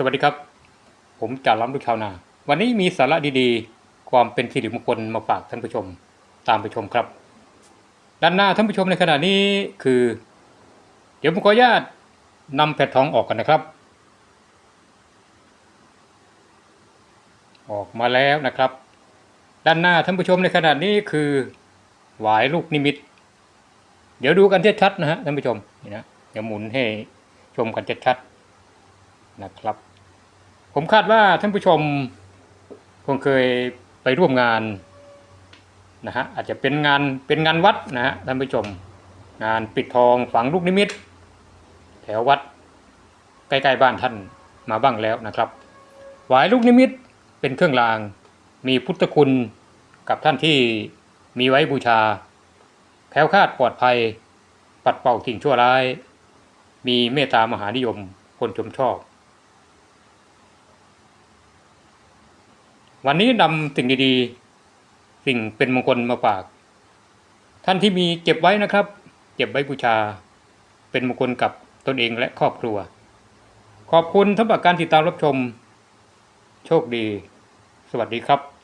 สวัสดีครับ ผมจ่าล้ำลูกชาวนา วันนี้มีสาระดีๆ ความเป็นสิริมงคลมาฝากท่านผู้ชมตามไปชมครับ ด้านหน้าท่านผู้ชมในขณะนี้คือ เดี๋ยวผมขออนุญาตนำแผ่นทองออกกันนะครับ ออกมาแล้วนะครับ ด้านหน้าท่านผู้ชมในขณะนี้คือหวายลูกนิมิต เดี๋ยวดูกันชัดๆนะฮะท่านผู้ชมนี่นะเดี๋ยวหมุนให้ชมกันชัดๆนะครับ ผมคาดว่าท่านผู้ชมคงเคยไปร่วมงานนะฮะอาจจะเป็นงานเป็นงานวัดนะฮะท่านผู้ชม งานปิดทองฝังลูกนิมิต แถววัดใกล้ๆบ้านท่านมาบ้างแล้วนะครับหวายลูกนิมิตเป็นเครื่องราง มีพุทธคุณกับท่านที่มีไว้บูชาแคล้วคลาดปลอดภัย ปัดเป่าสิ่งชั่วร้าย มีเมตตามหานิยมคนชมชอบ วันนี้นำสิ่งดีๆ สิ่งเป็นมงคลมาฝาก ท่านที่มีเก็บไว้นะครับ เก็บไว้บูชา เป็นมงคลกับตนเองและครอบครัว ขอบคุณสำหรับการติดตามรับชม โชคดี สวัสดีครับ